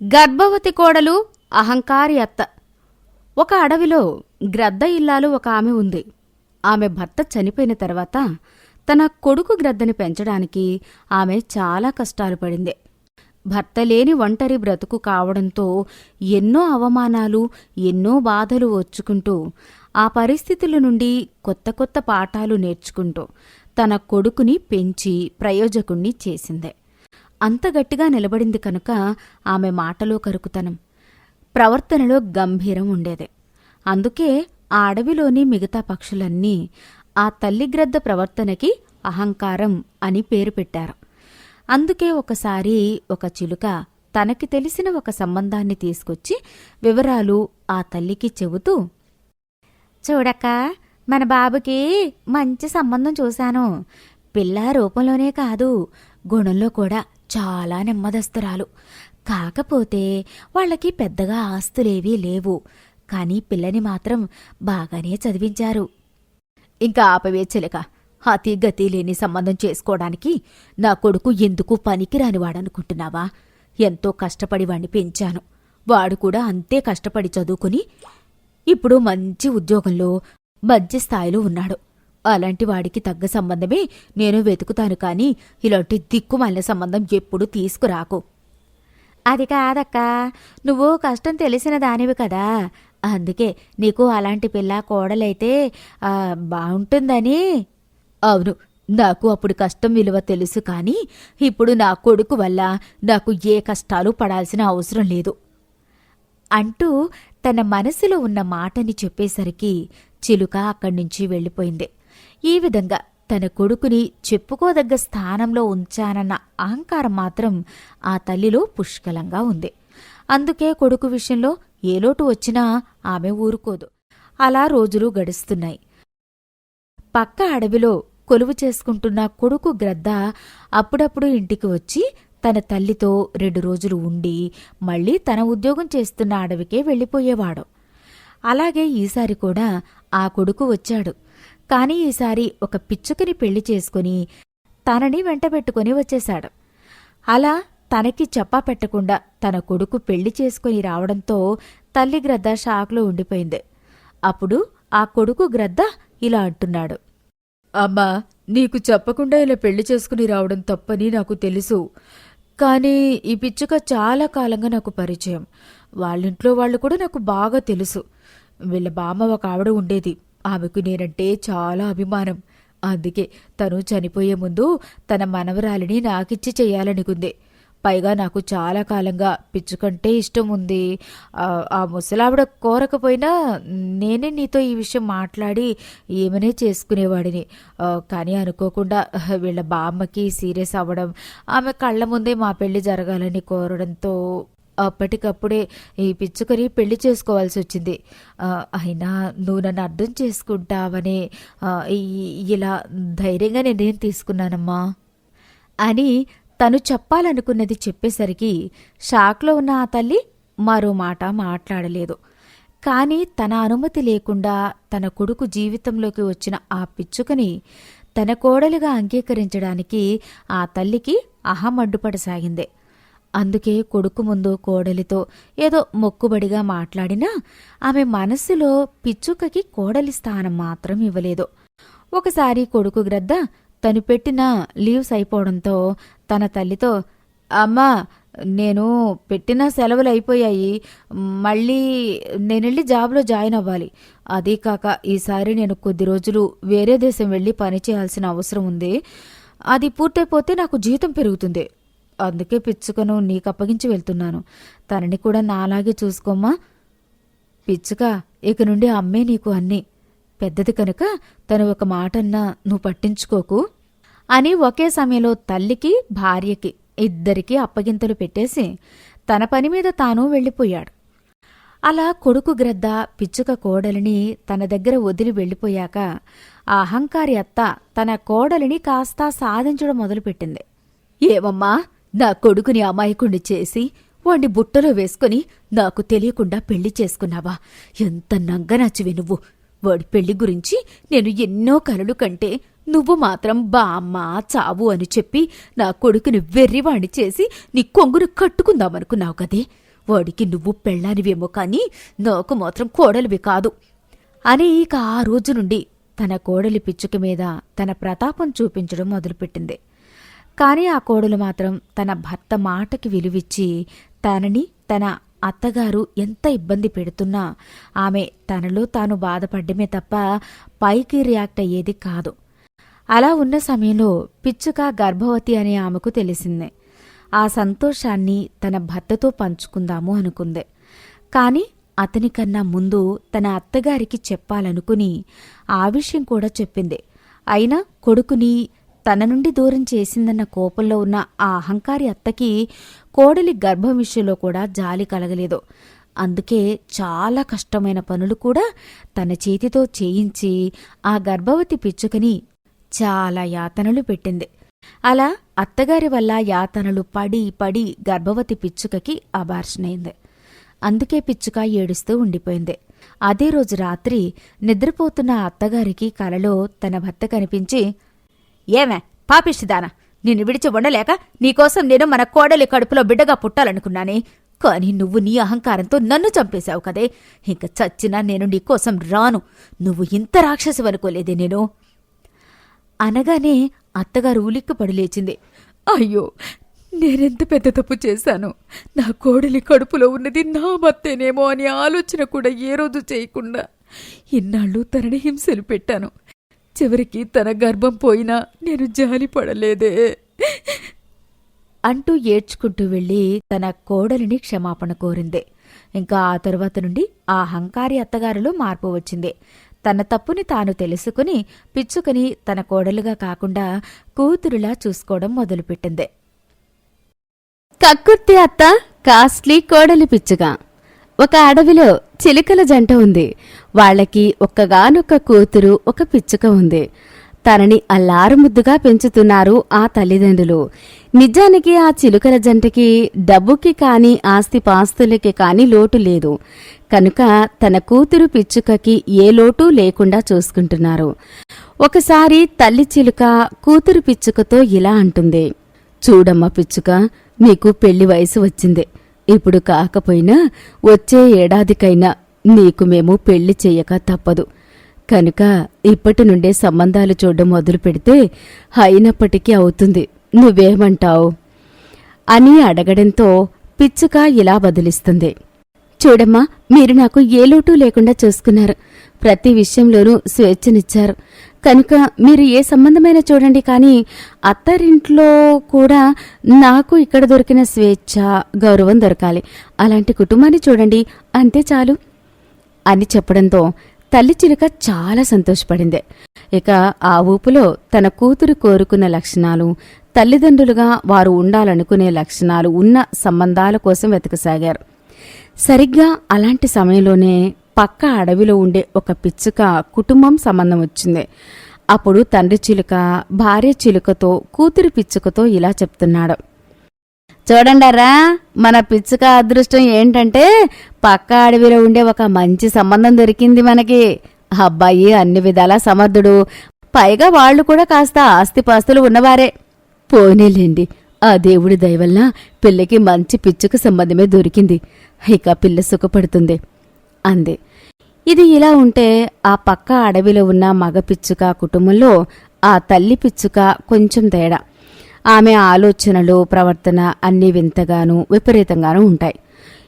గర్భవతి కోడలు అహంకారి అత్త. ఒక అడవిలో గ్రద్ద ఇల్లాలు ఒక ఆమె ఉంది. ఆమె భర్త చనిపోయిన తర్వాత తన కొడుకు గ్రద్దని పెంచడానికి ఆమె చాలా కష్టాలు పడింది. భర్త లేని ఒంటరి బ్రతుకు కావడంతో ఎన్నో అవమానాలు ఎన్నో బాధలు వచ్చుకుంటూ ఆ పరిస్థితుల నుండి కొత్త కొత్త పాఠాలు నేర్చుకుంటూ తన కొడుకుని పెంచి ప్రయోజకుణ్ణి చేసిందే. అంత గట్టిగా నిలబడింది కనుక ఆమె మాటలో కరుకుతనం. ప్రవర్తనలో గంభీరం ఉండేది. అందుకే ఆ అడవిలోని మిగతా పక్షులన్నీ ఆ తల్లిగ్రద్ద ప్రవర్తనకి అహంకారం అని పేరు పెట్టారు. అందుకే ఒకసారి ఒక చిలుక తనకి తెలిసిన ఒక సంబంధాన్ని తీసుకొచ్చి వివరాలు ఆ తల్లికి చెబుతూ చూడక్క మన బాబుకి మంచి సంబంధం చూశాను. పిల్ల రూపంలోనే కాదు గుణంలో కూడా చాలా నెమ్మదస్తురాలు. కాకపోతే వాళ్ళకి పెద్దగా ఆస్తులేవీ లేవు. కానీ పిల్లని మాత్రం బాగానే చదివించారు. ఇంకా ఆపవే చిలక. అతి గతి లేని సంబంధం చేసుకోవడానికి నా కొడుకు ఎందుకు పనికిరానివాడనుకుంటున్నావా ఎంతో కష్టపడి వాణ్ణి పెంచాను. వాడు కూడా అంతే కష్టపడి చదువుకుని ఇప్పుడు మంచి ఉద్యోగంలో మధ్య స్థాయిలో ఉన్నాడు. అలాంటి వాడికి తగ్గ సంబంధమే నేను వెతుకుతాను కాని ఇలాంటి దిక్కుమాలిన సంబంధం ఎప్పుడు తీసుకురాకు. అది కాదక్కా. నువ్వు కష్టం తెలిసిన దానివి కదా. అందుకే నీకు అలాంటి పిల్ల కోడలైతే బాగుంటుందని అవును నాకు అప్పుడు కష్టం విలువ తెలుసు కానీ ఇప్పుడు నా కొడుకు వల్ల నాకు ఏ కష్టాలు పడాల్సిన అవసరం లేదు. అంటూ తన మనసులో ఉన్న మాటని చెప్పేసరికి చిలుక అక్కడి నుంచి వెళ్ళిపోయింది. ఈ విధంగా తన కొడుకుని చెప్పుకోదగ్గ స్థానంలో ఉంచానన్న అహంకారం మాత్రం ఆ తల్లిలో పుష్కలంగా ఉంది. అందుకే కొడుకు విషయంలో ఏ లోటు వచ్చినా ఆమె ఊరుకోదు. అలా రోజులు గడుస్తున్నాయి. పక్క అడవిలో కొలువు చేసుకుంటున్న కొడుకు గ్రద్ద అప్పుడప్పుడు ఇంటికి వచ్చి తన తల్లితో రెండు రోజులు ఉండి మళ్ళీ తన ఉద్యోగం చేస్తున్న అడవికే వెళ్ళిపోయేవాడు. అలాగే ఈసారి కూడా ఆ కొడుకు వచ్చాడు. కాని ఈసారి ఒక పిచ్చుకని పెళ్ళి చేసుకుని తనని వెంటబెట్టుకుని వచ్చేశాడు. అలా తనకి చెప్పా పెట్టకుండా తన కొడుకు పెళ్ళి చేసుకుని రావడంతో తల్లి గ్రద్ద షాక్లో ఉండిపోయింది. అప్పుడు ఆ కొడుకు గ్రద్ద ఇలా అంటున్నాడు. అమ్మా నీకు చెప్పకుండా ఇలా పెళ్ళి చేసుకుని రావడం తప్పని నాకు తెలుసు. కానీ ఈ పిచ్చుక చాలా కాలంగా నాకు పరిచయం. వాళ్ళింట్లో వాళ్ళు కూడా నాకు బాగా తెలుసు. వీళ్ళ బామ్మ ఒక ఆవిడ ఉండేది. ఆమెకు నేనంటే చాలా అభిమానం. అందుకే తను చనిపోయే ముందు తన మనవరాలిని నాకిచ్చి చేయాలనుకుంది. పైగా నాకు చాలా కాలంగా పిచ్చుకంటే ఇష్టం ఉంది. ఆ, ముసలావిడ కోరకపోయినా నేనే నీతో ఈ విషయం మాట్లాడి ఏమనే చేసుకునేవాడిని. కానీ అనుకోకుండా వీళ్ళ బామ్మకి సీరియస్ అవ్వడం ఆమె కళ్ళ ముందే మా పెళ్ళి జరగాలని కోరడంతో అప్పటికప్పుడే ఈ పిచ్చుకని పెళ్ళి చేసుకోవాల్సి వచ్చింది. అయినా నువ్వు నన్ను అర్థం చేసుకుంటావని ఇలా ధైర్యంగా నిర్ణయం తీసుకున్నానమ్మా అని తను చెప్పాలనుకున్నది చెప్పేసరికి షాక్లో ఉన్న ఆ తల్లి మరో మాట మాట్లాడలేదు. కానీ తన అనుమతి లేకుండా తన కొడుకు జీవితంలోకి వచ్చిన ఆ పిచ్చుకని తన కోడలుగా అంగీకరించడానికి ఆ తల్లికి అహం అడ్డుపడసాగింది. అందుకే కొడుకు ముందు కోడలితో ఏదో మొక్కుబడిగా మాట్లాడినా ఆమె మనస్సులో పిచ్చుకకి కోడలి స్థానం మాత్రం ఇవ్వలేదు. ఒకసారి కొడుకు గ్రద్ద తను పెట్టిన లీవ్స్ అయిపోవడంతో తన తల్లితో అమ్మా నేను పెట్టిన సెలవులు అయిపోయాయి. మళ్ళీ నేనెళ్ళి జాబ్లో జాయిన్ అవ్వాలి. అదీ కాక ఈసారి నేను కొద్ది రోజులు వేరే దేశం వెళ్ళి పని చేయాల్సిన అవసరం ఉంది. అది పూర్తయిపోతే నాకు జీతం పెరుగుతుంది. అందుకే పిచ్చుకను నీకు అప్పగించి వెళ్తున్నాను. తనని కూడా నాలాగే చూసుకోమ్మా. పిచ్చుక ఇక నుండి అమ్మే నీకు అన్నీ. పెద్దది కనుక తను ఒక మాటన్నా నువ్వు పట్టించుకోకు అని ఒకే సమయంలో తల్లికి భార్యకి ఇద్దరికీ అప్పగింతలు పెట్టేసి తన పని మీద తాను వెళ్ళిపోయాడు. అలా కొడుకు గ్రద్ద పిచ్చుక కోడలిని తన దగ్గర వదిలి వెళ్ళిపోయాక ఆ అహంకారి అత్త తన కోడలిని కాస్తా సాధించడం మొదలుపెట్టింది. ఏమమ్మా నా కొడుకుని అమాయకుణ్ణి చేసి వాణ్ణి బుట్టలో వేసుకుని నాకు తెలియకుండా పెళ్ళి చేసుకున్నావా? ఎంత నంగనాచివి నువ్వు. వాడి పెళ్ళి గురించి నేను ఎన్నో కలలు కంటే నువ్వు మాత్రం బామ్మ చావు అని చెప్పి నా కొడుకుని వెర్రివాణి చేసి నీ కొంగును కట్టుకుందామనుకున్నావు కదే. వాడికి నువ్వు పెళ్ళానివేమో కానీ నాకు మాత్రం కోడలివి కాదు. అని ఇక ఆ రోజు నుండి తన కోడలి పిచ్చుక మీద తన ప్రతాపం చూపించడం మొదలుపెట్టింది. కానీ ఆ కోడలు మాత్రం తన భర్త మాటకి విలువిచ్చి తనని తన అత్తగారు ఎంత ఇబ్బంది పెడుతున్నా ఆమె తనలో తాను బాధపడ్డమే తప్ప పైకి రియాక్ట్ అయ్యేది కాదు. అలా ఉన్న సమయంలో పిచ్చుక గర్భవతి అనే ఆమెకు తెలిసింది. ఆ సంతోషాన్ని తన భర్తతో పంచుకుందాము అనుకుంది. కాని అతనికన్నా ముందు తన అత్తగారికి చెప్పాలనుకుని ఆ విషయం కూడా చెప్పింది. అయినా కొడుకుని తన నుండి దూరం చేసిందన్న కోపంలో ఉన్న ఆ అహంకారి అత్తకి కోడలి గర్భం విషయంలో కూడా జాలి కలగలేదు. అందుకే చాలా కష్టమైన పనులు కూడా తన చేతితో చేయించి ఆ గర్భవతి పిచ్చుకని చాలా యాతనలు పెట్టింది. అలా అత్తగారి వల్ల యాతనలు పడి పడి గర్భవతి పిచ్చుకకి అబార్షణైంది అందుకే పిచ్చుక ఏడుస్తూ ఉండిపోయింది. అదే రోజు రాత్రి నిద్రపోతున్న అత్తగారికి కలలో తన భర్త కనిపించి ఏమే? పాపిష్టిదానా? నిన్ను విడిచి ఉండలేక నీకోసం నేను మన కోడలి కడుపులో బిడ్డగా పుట్టాలనుకున్నానే. కానీ నువ్వు నీ అహంకారంతో నన్ను చంపేశావు కదే. ఇంక చచ్చినా నేను నీకోసం రాను. నువ్వు ఇంత రాక్షసివనుకోలేదే నేను. అనగానే అత్తగారు ఉలిక్కిపడి లేచింది. అయ్యో నేనెంత పెద్ద తప్పు చేశాను? నా కోడలి కడుపులో ఉన్నది నా భర్తేనేమో అని ఆలోచన కూడా ఏ రోజు చేయకుండా ఇన్నాళ్ళు తనని హింసలు పెట్టాను. చివరికి తన గర్భం పోయినా నేను జాలిపడలేదే అంటూ ఏడ్చుకుంటూ వెళ్ళి తన కోడలిని క్షమాపణ కోరింది. ఇంకా ఆ తరువాత నుండి ఆ హంకారి అత్తగారిలో మార్పు వచ్చింది. తన తప్పుని తాను తెలుసుకుని పిచ్చుకని తన కోడలుగా కాకుండా కూతురులా చూసుకోవడం మొదలుపెట్టింది. కక్కుర్తి అత్త కాస్ట్లీ కోడలి పిచ్చుగా ఒక అడవిలో చిలుకల జంట ఉంది. వాళ్ళకి ఒక్కగానొక్క కూతురు ఒక పిచ్చుక ఉంది. తనని అల్లారుముద్దుగా పెంచుతున్నారు ఆ తల్లిదండ్రులు. నిజానికి ఆ చిలుకల జంటకి డబ్బుకి కాని ఆస్తిపాస్తులకి కాని లోటు లేదు. కనుక తన కూతురు పిచ్చుకకి ఏ లోటు లేకుండా చూసుకుంటున్నారు. ఒకసారి తల్లి చిలుక కూతురు పిచ్చుకతో ఇలా అంటుంది. చూడమ్మ పిచ్చుక నీకు పెళ్ళి వయసు వచ్చింది. ఇప్పుడు కాకపోయినా వచ్చే ఏడాదికైనా నీకు మేము పెళ్ళి చేయక తప్పదు. కనుక ఇప్పటి నుండే సంబంధాలు చూడడం మొదలు పెడితే అయినప్పటికీ అవుతుంది. నువ్వేమంటావు? అని అడగడంతో పిచ్చుక ఇలా బదిలిస్తుంది చూడమ్మా మీరు నాకు ఏ లోటు లేకుండా చూసుకున్నారు. ప్రతి విషయంలోనూ స్వేచ్ఛనిచ్చారు. కనుక మీరు ఏ సంబంధమైన చూడండి కానీ అత్తారింట్లో కూడా నాకు ఇక్కడ దొరికిన స్వేచ్ఛ గౌరవం దొరకాలి. అలాంటి కుటుంబాన్ని చూడండి. అంతే చాలు. అని చెప్పడంతో తల్లి చిలుక చాలా సంతోషపడింది. ఇక ఆ ఊపులో తన కూతురు కోరుకున్న లక్షణాలు తల్లిదండ్రులుగా వారు ఉండాలనుకునే లక్షణాలు ఉన్న సంబంధాల కోసం వెతకసాగారు. సరిగ్గా అలాంటి సమయంలోనే పక్క అడవిలో ఉండే ఒక పిచ్చుక కుటుంబం సంబంధం వచ్చింది. అప్పుడు తండ్రి చిలుక భార్య చిలుకతో కూతురి పిచ్చుకతో ఇలా చెప్తున్నాడు. చూడండారా మన పిచ్చుక అదృష్టం ఏంటంటే పక్క అడవిలో ఉండే ఒక మంచి సంబంధం దొరికింది మనకి. అబ్బాయి అన్ని విధాలా సమర్థుడు. పైగా వాళ్ళు కూడా కాస్త ఆస్తిపాస్తులు ఉన్నవారే. పోనీలేండి ఆ దేవుడి దయవల్ల పిల్లకి మంచి పిచ్చుక సంబంధమే దొరికింది. ఇక పిల్ల సుఖపడుతుంది. అంది. ఇది ఇలా ఉంటే ఆ పక్క అడవిలో ఉన్న మగ పిచ్చుక కుటుంబంలో ఆ తల్లి పిచ్చుక కొంచెం తేడా. ఆమె ఆలోచనలు ప్రవర్తన అన్ని వింతగాను విపరీతంగానూ ఉంటాయి.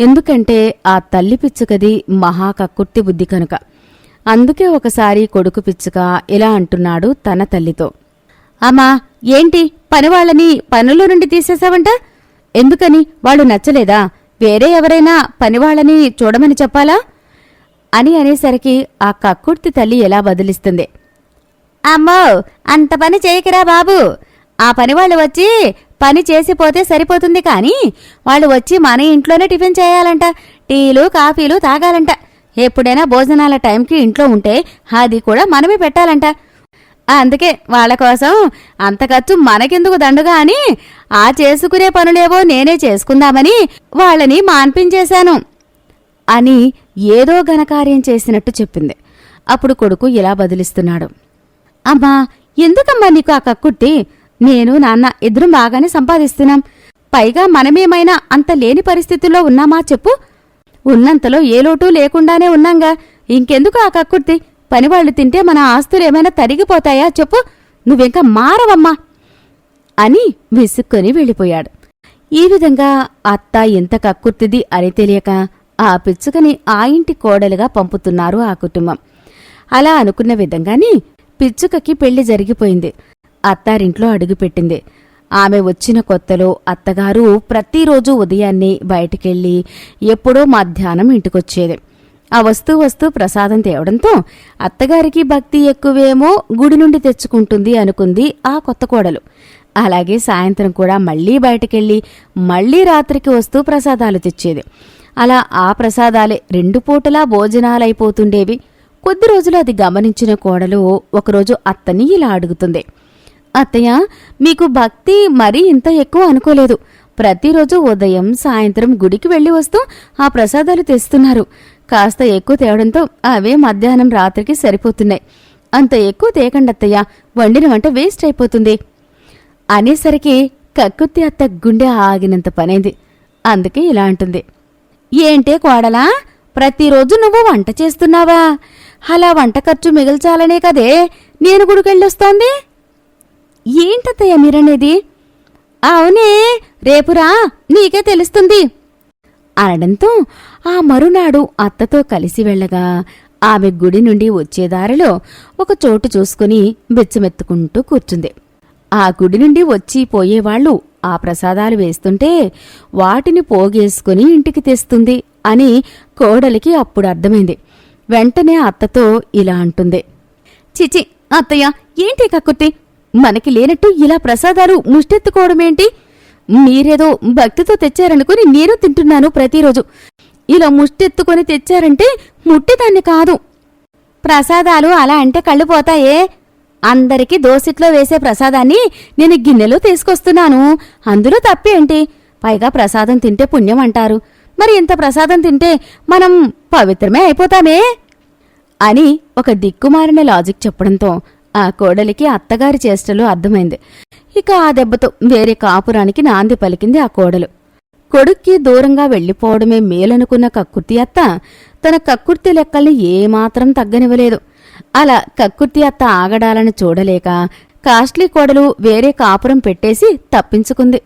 ఎందుకంటే ఆ తల్లి పిచ్చుకది మహా కక్కుర్తి బుద్ధి కనుక. అందుకే ఒకసారి కొడుకు పిచ్చుక ఇలా అంటున్నాడు తన తల్లితో. అమ్మా ఏంటి? పనివాళ్ళని పనుల నుండి తీసేశావంట ఎందుకని? వాళ్ళు నచ్చలేదా? వేరే ఎవరైనా పనివాళ్ళని చూడమని చెప్పాలా? అని అనేసరికి ఆ కక్కుర్తి తల్లి ఎలా బదిలిస్తుంది. అమ్మో అంత పని చేయకరా బాబు. ఆ పని వాళ్ళు వచ్చి పని చేసిపోతే సరిపోతుంది కానీ వాళ్ళు వచ్చి మన ఇంట్లోనే టిఫిన్ చేయాలంట టీలు కాఫీలు తాగాలంట. ఎప్పుడైనా భోజనాల టైంకి ఇంట్లో ఉంటే అది కూడా మనమే పెట్టాలంట. అందుకే వాళ్ళ కోసం అంత ఖర్చు మనకెందుకు దండుగా అని ఆ చేసుకునే పనులేవో నేనే చేసుకుందామని వాళ్ళని మాన్పించేశాను అని ఏదో ఘనకార్యం చేసినట్టు చెప్పింది. అప్పుడు కొడుకు ఇలా బదిలిస్తున్నాడు. అమ్మా ఎందుకమ్మా నీకు ఆ కక్కుర్తి? నేను నాన్న ఇద్దరం బాగానే సంపాదిస్తున్నాం. పైగా మనమేమైనా అంత లేని పరిస్థితుల్లో ఉన్నామా చెప్పు? ఉన్నంతలో ఏ లోటు లేకుండానే ఉన్నాంగా. ఇంకెందుకు ఆ కక్కుర్తి? పనివాళ్ళు తింటే మన ఆస్తులు ఏమైనా తరిగిపోతాయా చెప్పు? నువ్వింకా మారవమ్మా. అని విసుక్కొని వెళ్ళిపోయాడు. ఈ విధంగా అత్త ఎంత కక్కుర్తిది అని తెలియక ఆ పిచ్చుకని ఆ ఇంటి కోడలుగా పంపుతున్నారు ఆ కుటుంబం. అలా అనుకున్న విధంగానే పిచ్చుకకి పెళ్ళి జరిగిపోయింది. అత్తారింట్లో అడుగుపెట్టింది. ఆమె వచ్చిన కొత్తలో అత్తగారు ప్రతిరోజు ఉదయాన్నే బయటికెళ్ళి ఎప్పుడో మధ్యాహ్నం ఇంటికొచ్చేది. ఆ వస్తూ వస్తూ ప్రసాదం తేవడంతో అత్తగారికి భక్తి ఎక్కువేమో గుడి నుండి తెచ్చుకుంటుంది అనుకుంది ఆ కొత్త కోడలు. అలాగే సాయంత్రం కూడా మళ్ళీ బయటకెళ్ళి మళ్ళీ రాత్రికి వస్తూ ప్రసాదాలు తెచ్చేది. అలా ఆ ప్రసాదాలే రెండు పూటలా భోజనాలైపోతుండేవి. కొద్ది రోజులు అది గమనించిన కోడలు ఒకరోజు అత్తని ఇలా అడుగుతుంది. అత్తయ్య మీకు భక్తి మరీ ఇంత ఎక్కువ అనుకోలేదు. ప్రతిరోజు ఉదయం సాయంత్రం గుడికి వెళ్ళి వస్తూ ఆ ప్రసాదాలు తెస్తున్నారు. కాస్త ఎక్కువ తేవడంతో అవే మధ్యాహ్నం రాత్రికి సరిపోతున్నాయి. అంత ఎక్కువ తేకండి అత్తయ్య వండిన వంట వేస్ట్ అయిపోతుంది. అనేసరికి కక్కుత్తి అత్త గుండె ఆగినంత పనైంది. అందుకే ఇలా అంటుంది. ఏంటే కోడలా ప్రతిరోజు నువ్వు వంట చేస్తున్నావా? అలా వంట ఖర్చు మిగల్చాలనే కదే నేను గుడికెళ్ళొస్తోంది? ఏంటత్తయ్య మీరనేది? అవునే రేపురా నీకే తెలుస్తుంది. అనడంతో ఆ మరునాడు అత్తతో కలిసి వెళ్ళగా ఆమె గుడి నుండి వచ్చే దారిలో ఒక చోటు చూసుకుని బెచ్చమెత్తుకుంటూ కూర్చుంది. ఆ గుడి నుండి వచ్చి పోయేవాళ్ళు ఆ ప్రసాదాలు వేస్తుంటే వాటిని పోగేసుకుని ఇంటికి తెస్తుంది అని కోడలికి అప్పుడు అర్థమైంది. వెంటనే అత్తతో ఇలా అంటుంది. చిచి అత్తయ్య ఏంటి కక్కుర్తి మనకి లేనట్టు ఇలా ప్రసాదాలు ముష్టెత్తుకోవడమేంటి మీరేదో భక్తితో తెచ్చారనుకుని నేను తింటున్నాను ప్రతిరోజు. ఇలా ముష్టెత్తుకొని తెచ్చారంటే ముట్టిదాన్ని కాదు. ప్రసాదాలు అలా అంటే కళ్ళు పోతాయే. అందరికీ దోసిట్లో వేసే ప్రసాదాన్ని నేను గిన్నెలో తీసుకొస్తున్నాను. అందులో తప్పేంటి పైగా ప్రసాదం తింటే పుణ్యం అంటారు. మరి ఇంత ప్రసాదం తింటే మనం పవిత్రమే అయిపోతామే? అని ఒక దిక్కుమారిన లాజిక్ చెప్పడంతో ఆ కోడలికి అత్తగారి చేష్టలు అర్థమైంది. ఇక ఆ దెబ్బతో వేరే కాపురానికి నాంది పలికింది ఆ కోడలు. కొడుక్కి దూరంగా వెళ్ళిపోవడమే మేలనుకున్న కక్కుర్తి అత్త తన కక్కుర్తి లెక్కల్ని ఏమాత్రం తగ్గనివ్వలేదు. అలా కక్కుర్తి అత్త ఆగడాలను చూడలేక కాస్ట్లీ కోడలు వేరే కాపురం పెట్టేసి తప్పించుకుంది.